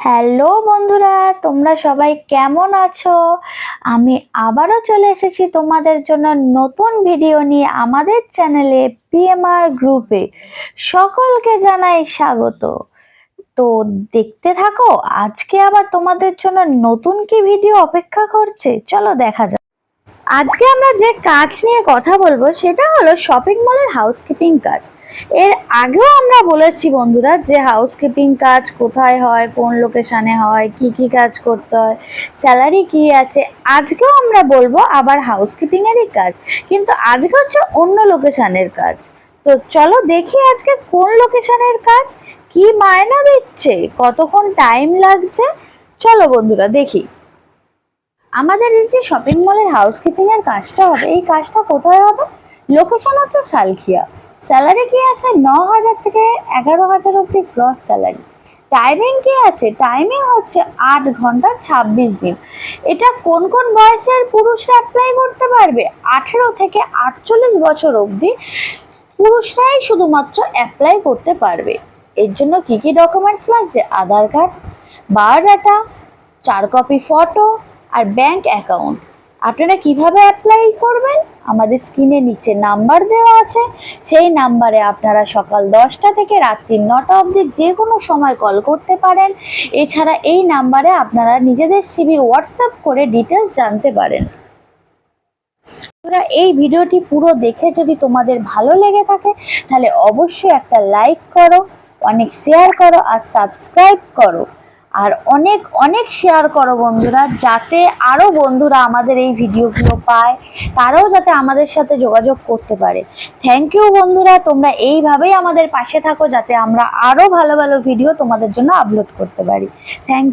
Hello বন্ধুরা, তোমরা সবাই কেমন আছো? আমি আবারও চলে এসেছি তোমাদের জন্য নতুন ভিডিও নিয়ে আমাদের চ্যানেলে পিএমআর গ্রুপে সকলকে জানাই স্বাগত। তো দেখতে থাকো, আজকে আবার তোমাদের জন্য নতুন কি ভিডিও অপেক্ষা করছে? চলো দেখা যাক। আজকে আমরা যে কাজ নিয়ে কথা বলব, সেটা হলো শপিং মলের হাউসকিপিং কাজ। এর আগেও আমরা বলেছি বন্ধুরা যে হাউসকিপিং কাজ কোথায় হয়, কোন লোকেশানে হয়, কি কি কাজ করতে হয় স্যালারি কি আছে, আজকেও আমরা বলব আবার হাউসকিপিং এরই কাজ, কিন্তু আজকে হচ্ছে অন্য লোকেশানের কাজ। তো চলো দেখি আজকে কোন লোকেশানের কাজ, কি মায়না দিচ্ছে, কতক্ষণ টাইম লাগছে, চলো বন্ধুরা দেখি। আমাদের এই যে শপিং মলের হাউসকিপিং এর কাজটা হবে, এই কাজটা কোথায় হবে? লোকেশন হচ্ছে সালখিয়া। স্যালারি কি আছে? ন হাজার থেকে এগারো হাজার অব্দি গ্রস স্যালারি টাইমিং কি আছে? টাইমিং হচ্ছে আট ঘণ্টা ছাব্বিশ দিন। এটা কোন কোন বয়সের পুরুষরা অ্যাপ্লাই করতে পারবে? আঠেরো থেকে আটচল্লিশ বছর অবধি পুরুষরাই শুধুমাত্র অ্যাপ্লাই করতে পারবে। এর জন্য কি কি ডকুমেন্টস লাগছে? আধার কার্ড বায়োডাটা চার কপি ফটো আর ব্যাংক অ্যাকাউন্ট আপনারা কীভাবে অ্যাপ্লাই করবেন? আমাদের স্ক্রিনে নিচে নাম্বার দেওয়া আছে। সেই নাম্বারে আপনারা সকাল দশটা থেকে রাত্রি নটা অবধি যে কোনো সময় কল করতে পারেন। এছাড়া এই নাম্বারে আপনারা নিজেদের সিভি হোয়াটসঅ্যাপ করে ডিটেলস জানতে পারেন। এই ভিডিওটি পুরো দেখে যদি তোমাদের ভালো লেগে থাকে, তাহলে অবশ্যই একটা লাইক করো, অনেক শেয়ার করো আর সাবস্ক্রাইব করো। আর অনেক অনেক শেয়ার করো বন্ধুরা, যাতে আরও বন্ধুরা আমাদের এই ভিডিওগুলো পায়, তারাও যাতে আমাদের সাথে যোগাযোগ করতে পারে। থ্যাংক ইউ বন্ধুরা, তোমরা এইভাবেই আমাদের পাশে থাকো, যাতে আমরা আরও ভালো ভালো ভিডিও তোমাদের জন্য আপলোড করতে পারি। থ্যাংক